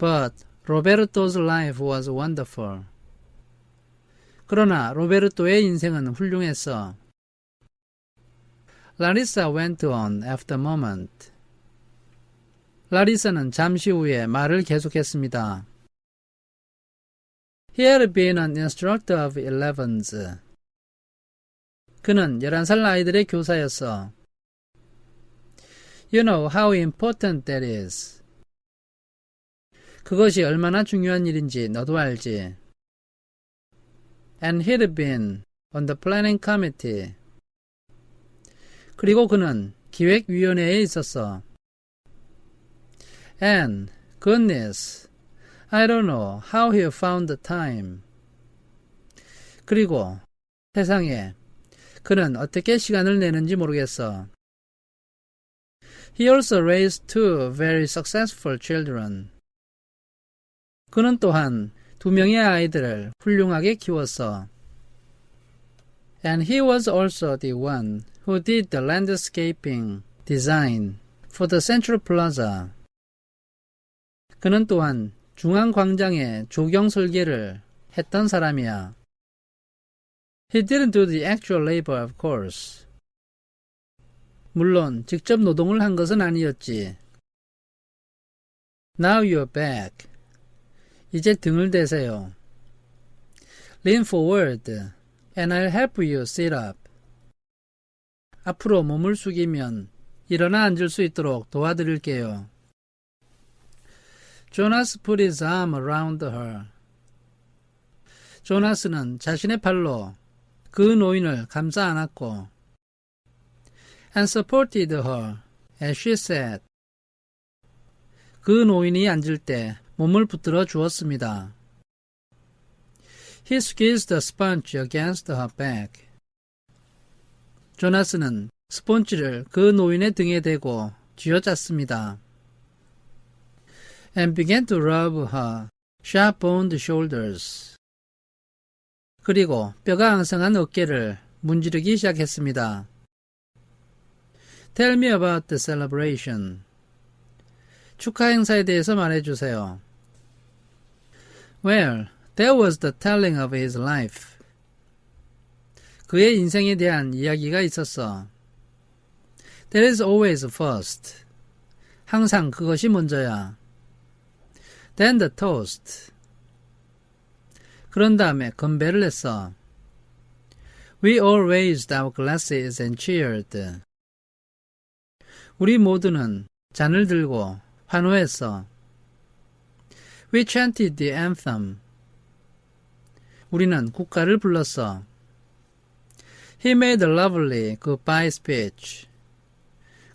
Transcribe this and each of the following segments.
But Roberto's life was wonderful. 그러나 로베르토의 인생은 훌륭했어. Larissa went on after a moment. 라리사는 잠시 후에 말을 계속했습니다. He had been an instructor of elevens. 그는 11살 아이들의 교사였어. You know how important that is. 그것이 얼마나 중요한 일인지 너도 알지. And he'd been on the planning committee. 그리고 그는 기획위원회에 있었어. And, goodness, I don't know how he found the time. 그리고 세상에 그는 어떻게 시간을 내는지 모르겠어. He also raised two very successful children. 그는 또한 두 명의 아이들을 훌륭하게 키웠어. And he was also the one who did the landscaping design for the Central Plaza. 그는 또한 중앙 광장의 조경 설계를 했던 사람이야. He didn't do the actual labor, of course. 물론 직접 노동을 한 것은 아니었지. Now you're back. 이제 등을 대세요. Lean forward and I'll help you sit up. 앞으로 몸을 숙이면 일어나 앉을 수 있도록 도와드릴게요. 조나스 put his arm around her. 조나스는 자신의 팔로 그 노인을 감싸 안았고 and supported her as she sat. 그 노인이 앉을 때 몸을 붙들어 주었습니다. He squeezed the sponge against her back. 조나스는 스폰지를 그 노인의 등에 대고 쥐어짰습니다. and began to rub her sharp-boned shoulders. 그리고 뼈가 앙상한 어깨를 문지르기 시작했습니다. Tell me about the celebration. 축하 행사에 대해서 말해주세요. Well, that was the telling of his life. 그의 인생에 대한 이야기가 있었어. There is always first. 항상 그것이 먼저야. Then the toast. 그런 다음에 건배를 했어. We all raised our glasses and cheered. 우리 모두는 잔을 들고 환호했어. We chanted the anthem. 우리는 국가를 불렀어. He made a lovely goodbye speech.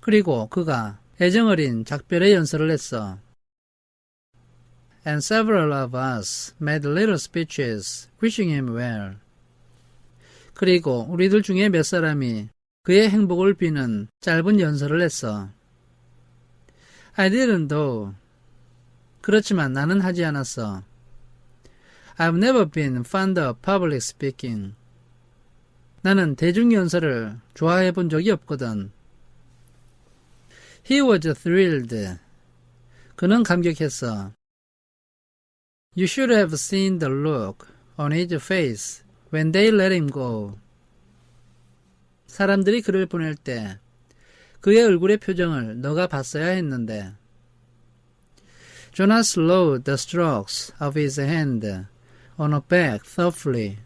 그리고 그가 애정어린 작별의 연설을 했어. And several of us made little speeches wishing him well. 그리고 우리들 중에 몇 사람이 그의 행복을 비는 짧은 연설을 했어. I didn't though. 그렇지만 나는 하지 않았어. I've never been fond of public speaking. 나는 대중연설을 좋아해 본 적이 없거든. He was thrilled. 그는 감격했어. You should have seen the look on his face when they let him go. 사람들이 그를 보낼 때 그의 얼굴의 표정을 너가 봤어야 했는데. Jonas slowed the strokes of his hand on her back thoughtfully.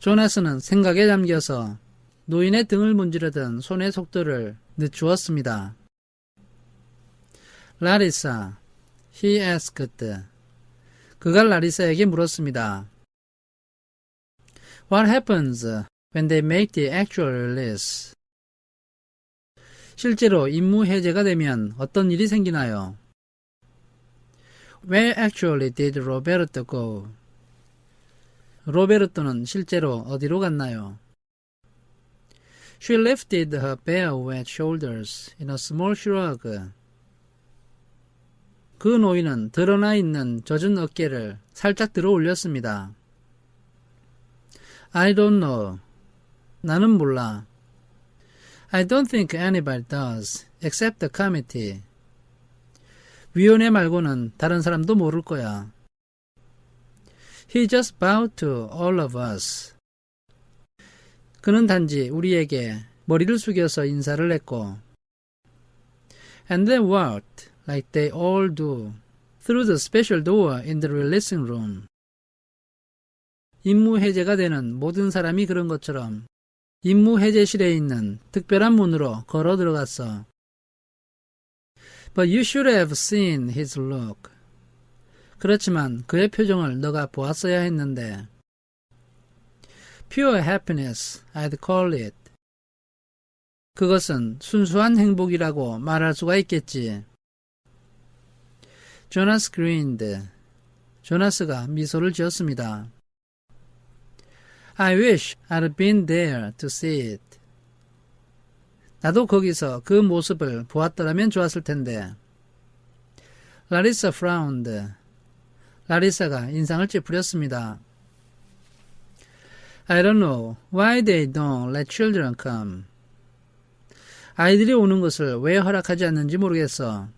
조나스는 생각에 잠겨서 노인의 등을 문지르던 손의 속도를 늦추었습니다. 라리사, he asked. 그가 라리사에게 물었습니다. What happens when they make the actual release? 실제로 임무 해제가 되면 어떤 일이 생기나요? Where actually did Roberto go? 로베르토는 실제로 어디로 갔나요? She lifted her bare wet shoulders in a small shrug. 그 노인은 드러나 있는 젖은 어깨를 살짝 들어 올렸습니다. I don't know. 나는 몰라. I don't think anybody does, except the committee. 위원회 말고는 다른 사람도 모를 거야. He just bowed to all of us. 그는 단지 우리에게 머리를 숙여서 인사를 했고 and then walked like they all do through the special door in the releasing room. 임무 해제가 되는 모든 사람이 그런 것처럼 임무 해제실에 있는 특별한 문으로 걸어 들어갔어. But you should have seen his look. 그렇지만 그의 표정을 너가 보았어야 했는데. Pure happiness, I'd call it. 그것은 순수한 행복이라고 말할 수가 있겠지. 조나스 그린드. 조나스가 미소를 지었습니다. I wish I'd been there to see it. 나도 거기서 그 모습을 보았더라면 좋았을 텐데. 라리사 frowned. 라리사가 인상을 찌푸렸습니다. I don't know why they don't let children come. 아이들이 오는 것을 왜 허락하지 않는지 모르겠어.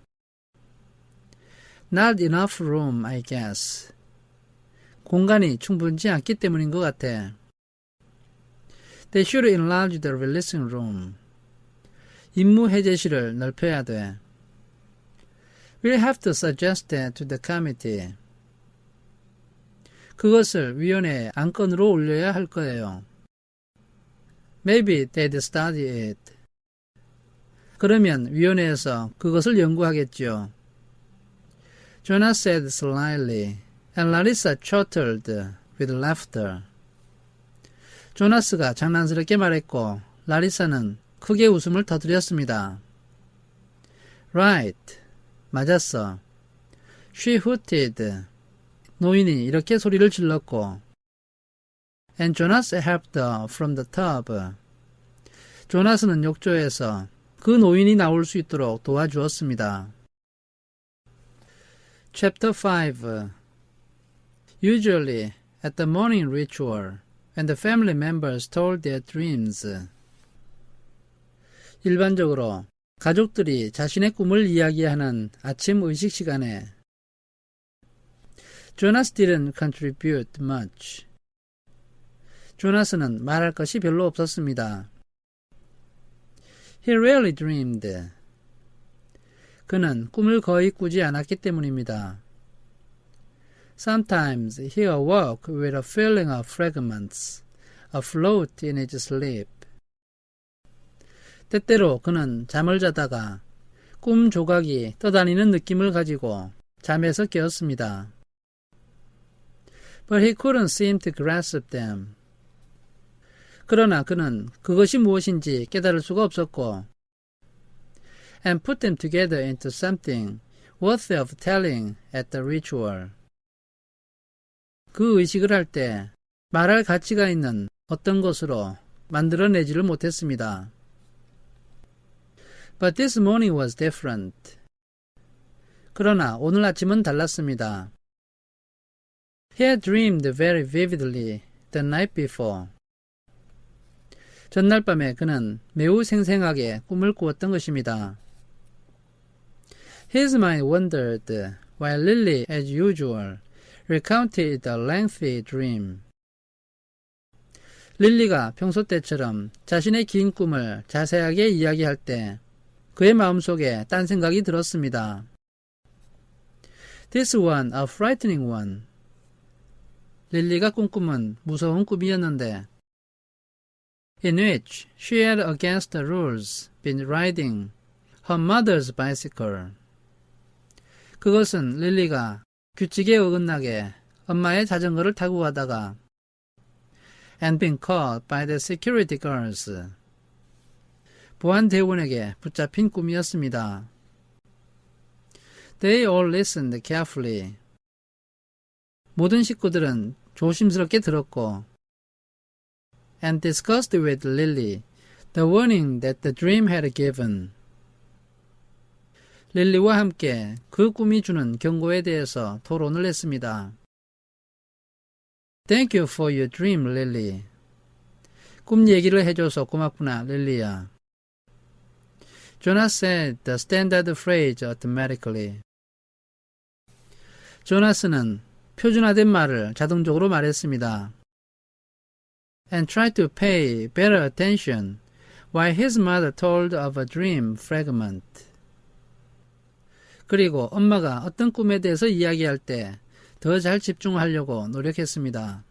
Not enough room, I guess. 공간이 충분치 않기 때문인 것 같아. They should enlarge the releasing room. 임무 해제실을 넓혀야 돼. We'll have to suggest that to the committee. 그것을 위원회 안건으로 올려야 할 거예요. Maybe they'd study it. 그러면 위원회에서 그것을 연구하겠죠. Jonah said slyly, and Larissa chortled with laughter. 조나스가 장난스럽게 말했고 라리사는 크게 웃음을 터뜨렸습니다. Right. 맞았어. She hooted. 노인이 이렇게 소리를 질렀고 And Jonas helped her from the tub. 조나스는 욕조에서 그 노인이 나올 수 있도록 도와주었습니다. Chapter 5 Usually, at the morning ritual, and the family members told their dreams. 일반적으로 가족들이 자신의 꿈을 이야기하는 아침 의식 시간에 Jonas didn't contribute much. 조나스는 말할 것이 별로 없었습니다. He rarely dreamed. 그는 꿈을 거의 꾸지 않았기 때문입니다. Sometimes he awoke with a feeling of fragments afloat in his sleep. 때때로 그는 잠을 자다가 꿈 조각이 떠다니는 느낌을 가지고 잠에서 깨었습니다. But he couldn't seem to grasp them. 그러나 그는 그것이 무엇인지 깨달을 수가 없었고 and put them together into something worthy of telling at the ritual. 그 의식을 할 때 말할 가치가 있는 어떤 것으로 만들어내지를 못했습니다. But this morning was different. 그러나 오늘 아침은 달랐습니다. He had dreamed very vividly the night before. 전날 밤에 그는 매우 생생하게 꿈을 꾸었던 것입니다. His mind wandered while Lily, as usual, recounted a lengthy dream. 릴리가 평소 때처럼 자신의 긴 꿈을 자세하게 이야기할 때 그의 마음속에 딴 생각이 들었습니다. This one, a frightening one. 릴리가 꾼 꿈은 무서운 꿈이었는데 in which she had against the rules been riding her mother's bicycle. 그것은 릴리가 규칙에 어긋나게 엄마의 자전거를 타고 가다가 and been caught by the security guards. 보안 대원에게 붙잡힌 꿈이었습니다. They all listened carefully. 모든 식구들은 조심스럽게 들었고 and discussed with Lily the warning that the dream had given. 릴리와 함께 그 꿈이 주는 경고에 대해서 토론을 했습니다. Thank you for your dream, Lily. 꿈 얘기를 해줘서 고맙구나, 릴리야. Jonas said the standard phrase automatically. 조나스는 표준화된 말을 자동적으로 말했습니다. And tried to pay better attention while his mother told of a dream fragment. 그리고 엄마가 어떤 꿈에 대해서 이야기할 때 더 잘 집중하려고 노력했습니다.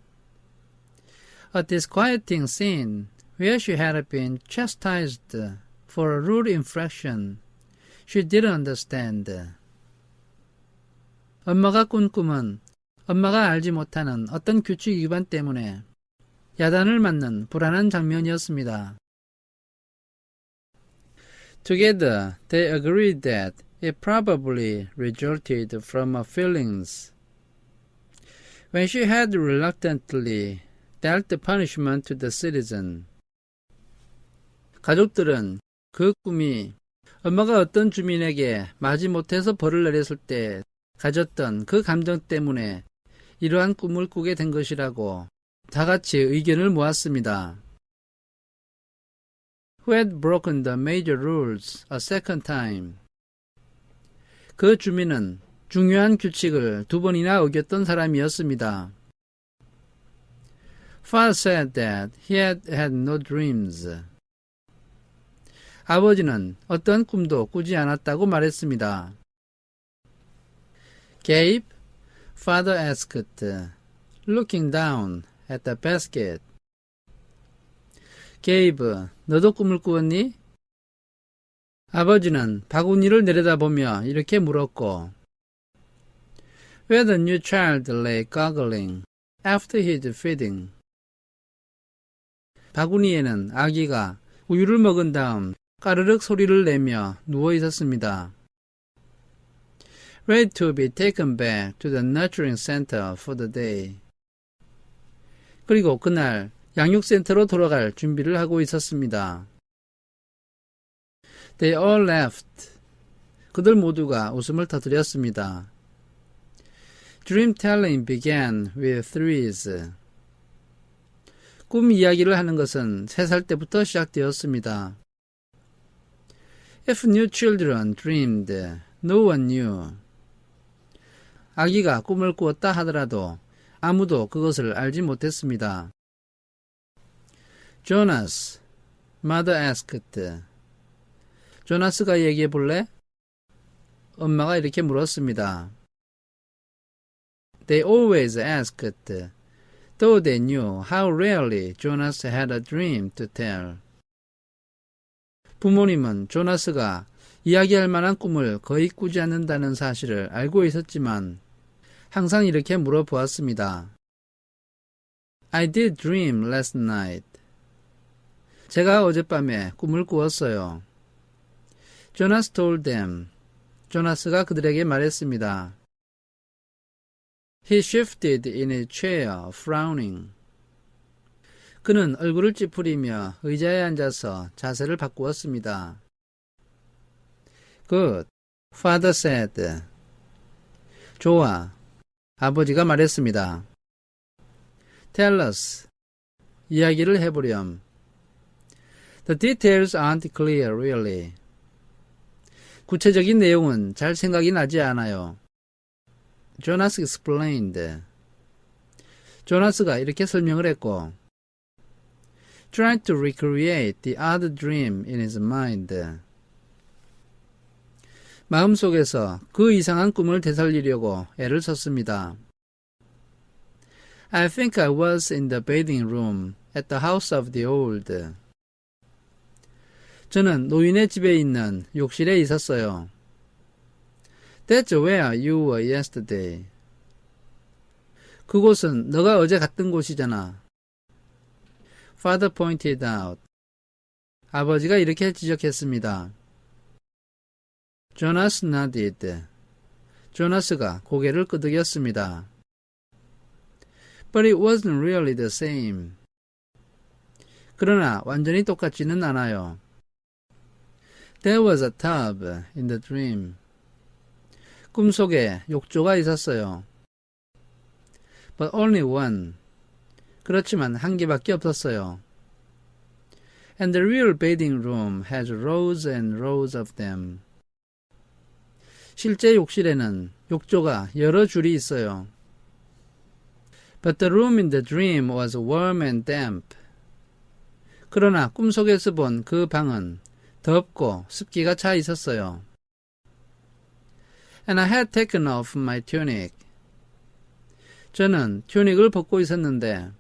A disquieting scene where she had been chastised for a rude infraction she didn't understand. 엄마가 꾼 꿈은 엄마가 알지 못하는 어떤 규칙 위반 때문에 야단을 맞는 불안한 장면이었습니다. Together, they agreed that it probably resulted from her feelings. When she had reluctantly dealt punishment to the citizen. 가족들은 그 꿈이 엄마가 어떤 주민에게 마지못해서 벌을 내렸을 때 가졌던 그 감정 때문에 이러한 꿈을 꾸게 된 것이라고 다 같이 의견을 모았습니다. Who had broken the major rules a second time. 그 주민은 중요한 규칙을 두 번이나 어겼던 사람이었습니다. Father said that he had had no dreams. 아버지는 어떤 꿈도 꾸지 않았다고 말했습니다. Gabe, father asked, looking down at the basket. 게이브, 너도 꿈을 꾸었니? 아버지는 바구니를 내려다보며 이렇게 물었고, Where the new child lay goggling after his feeding. 바구니에는 아기가 우유를 먹은 다음 까르륵 소리를 내며 누워 있었습니다. Ready to be taken back to the nurturing center for the day. 그리고 그날 양육센터로 돌아갈 준비를 하고 있었습니다. They all left. 그들 모두가 웃음을 터뜨렸습니다. Dream telling began with threes. 꿈 이야기를 하는 것은 세살 때부터 시작되었습니다. If new children dreamed, no one knew. 아기가 꿈을 꾸었다 하더라도 아무도 그것을 알지 못했습니다. Jonas, mother asked. 조나스가 얘기해 볼래? 엄마가 이렇게 물었습니다. They always asked, though they knew how rarely Jonas had a dream to tell. 부모님은 조나스가 이야기할 만한 꿈을 거의 꾸지 않는다는 사실을 알고 있었지만 항상 이렇게 물어보았습니다. I did dream last night. 제가 어젯밤에 꿈을 꾸었어요. 조나스 told them. 조나스가 그들에게 말했습니다. He shifted in his chair, frowning. 그는 얼굴을 찌푸리며 의자에 앉아서 자세를 바꾸었습니다. Good, father said. 좋아, 아버지가 말했습니다. Tell us. 이야기를 해보렴. The details aren't clear, really. 구체적인 내용은 잘 생각이 나지 않아요. Jonas explained. 조나스가 이렇게 설명을 했고, tried to recreate the other dream in his mind. 마음속에서 그 이상한 꿈을 되살리려고 애를 썼습니다. I think I was in the bathing room at the house of the old. 저는 노인의 집에 있는 욕실에 있었어요. That's where you were yesterday. 그곳은 너가 어제 갔던 곳이잖아. Father pointed out. 아버지가 이렇게 지적했습니다. Jonas nodded. 조나스가 고개를 끄덕였습니다. But it wasn't really the same. 그러나 완전히 똑같지는 않아요. There was a tub in the dream. 꿈속에 욕조가 있었어요. But only one. 그렇지만 한 개밖에 없었어요. And the real bathing room has rows and rows of them. 실제 욕실에는 욕조가 여러 줄이 있어요. But the room in the dream was warm and damp. 그러나 꿈속에서 본 그 방은 덥고 습기가 차 있었어요. And I had taken off my tunic. 저는 튜닉을 벗고 있었는데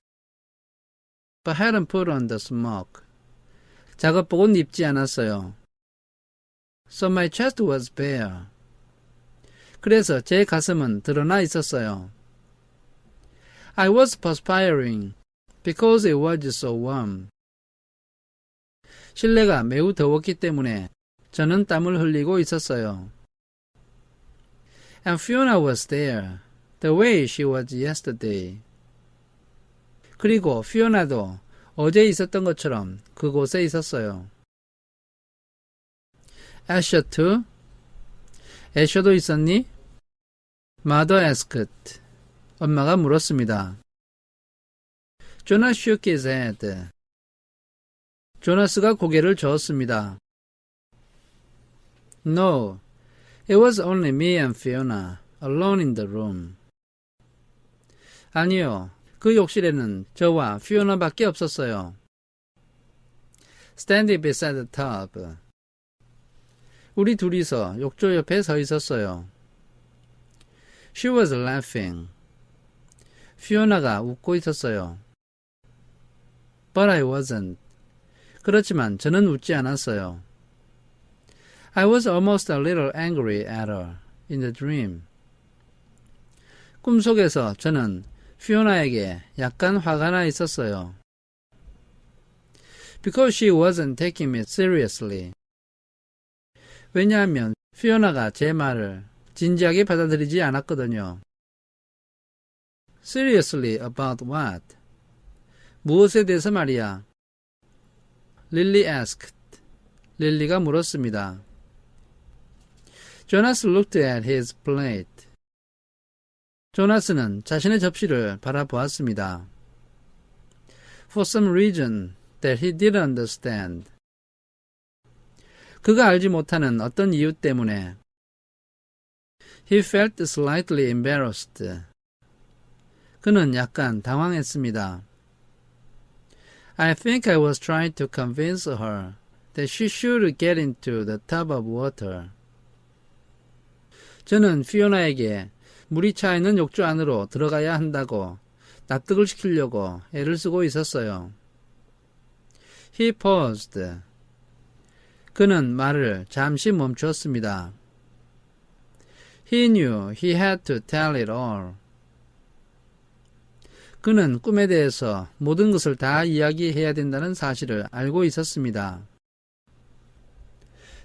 but hadn't put on the smock. 작업복은 입지 않았어요. So my chest was bare. 그래서 제 가슴은 드러나 있었어요. I was perspiring because it was so warm. 실내가 매우 더웠기 때문에 저는 땀을 흘리고 있었어요. And Fiona was there, the way she was yesterday. 그리고 피오나도 어제 있었던 것처럼 그곳에 있었어요. 애셔 too? 애셔도 있었니? Mother asked. 엄마가 물었습니다. 조나스 shook his head. 조나스가 고개를 저었습니다. No, it was only me and Fiona, alone in the room. 아니요, 그 욕실에는 저와 피오나밖에 없었어요. Standing beside the tub. 우리 둘이서 욕조 옆에 서 있었어요. She was laughing. 피오나가 웃고 있었어요. But I wasn't. 그렇지만 저는 웃지 않았어요. I was almost a little angry at her in the dream. 꿈속에서 저는 피오나에게 약간 화가 나 있었어요. Because she wasn't taking me seriously. 왜냐하면 피오나가 제 말을 진지하게 받아들이지 않았거든요. Seriously about what? 무엇에 대해서 말이야? 릴리 asked. 릴리가 물었습니다. 조나스 looked at his plate. 조나스는 자신의 접시를 바라보았습니다. For some reason that he didn't understand. 그가 알지 못하는 어떤 이유 때문에 He felt slightly embarrassed. 그는 약간 당황했습니다. I think I was trying to convince her that she should get into the tub of water. 저는 피오나에게 물이 차 있는 욕조 안으로 들어가야 한다고 납득을 시키려고 애를 쓰고 있었어요. He paused. 그는 말을 잠시 멈추었습니다. He knew he had to tell it all. 그는 꿈에 대해서 모든 것을 다 이야기해야 된다는 사실을 알고 있었습니다.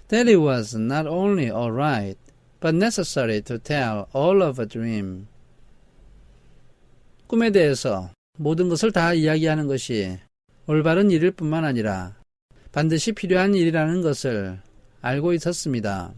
That it was not only alright, but necessary to tell all of a dream. 꿈에 대해서 모든 것을 다 이야기하는 것이 올바른 일일 뿐만 아니라 반드시 필요한 일이라는 것을 알고 있었습니다.